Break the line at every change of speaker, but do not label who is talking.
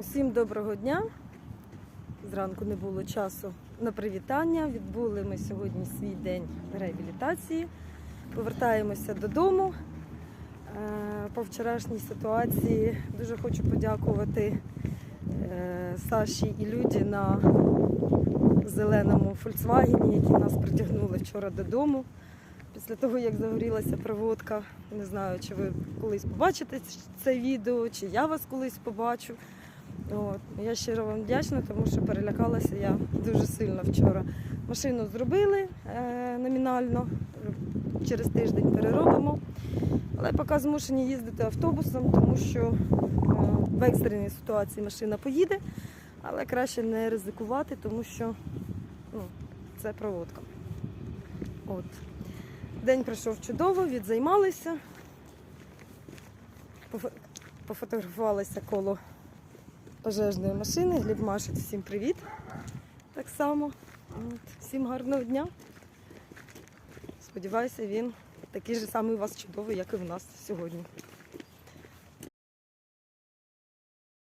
Усім доброго дня. Зранку не було часу на привітання. Відбули ми сьогодні свій день реабілітації. Повертаємося додому. Е, По вчорашній ситуації дуже хочу подякувати е, Саші і Люді на зеленому Фольксвагені, які нас притягнули вчора додому. Після того, як загорілася проводка, не знаю, чи ви колись побачите це відео, чи я вас колись побачу. От. Я щиро вам вдячна, тому що перелякалася я дуже сильно вчора. Машину зробили е, номінально, через тиждень переробимо. Але поки змушені їздити автобусом, тому що е, в екстреній ситуації машина поїде, але краще не ризикувати, тому що ну, це проводка. От. День пройшов чудово, відзаймалися, пофо- пофотографувалися коло пожежної машини. Гліб всім привіт. Так само. Всім гарного дня. Сподіваюся, він такий же самий у вас чудовий, як і в нас сьогодні.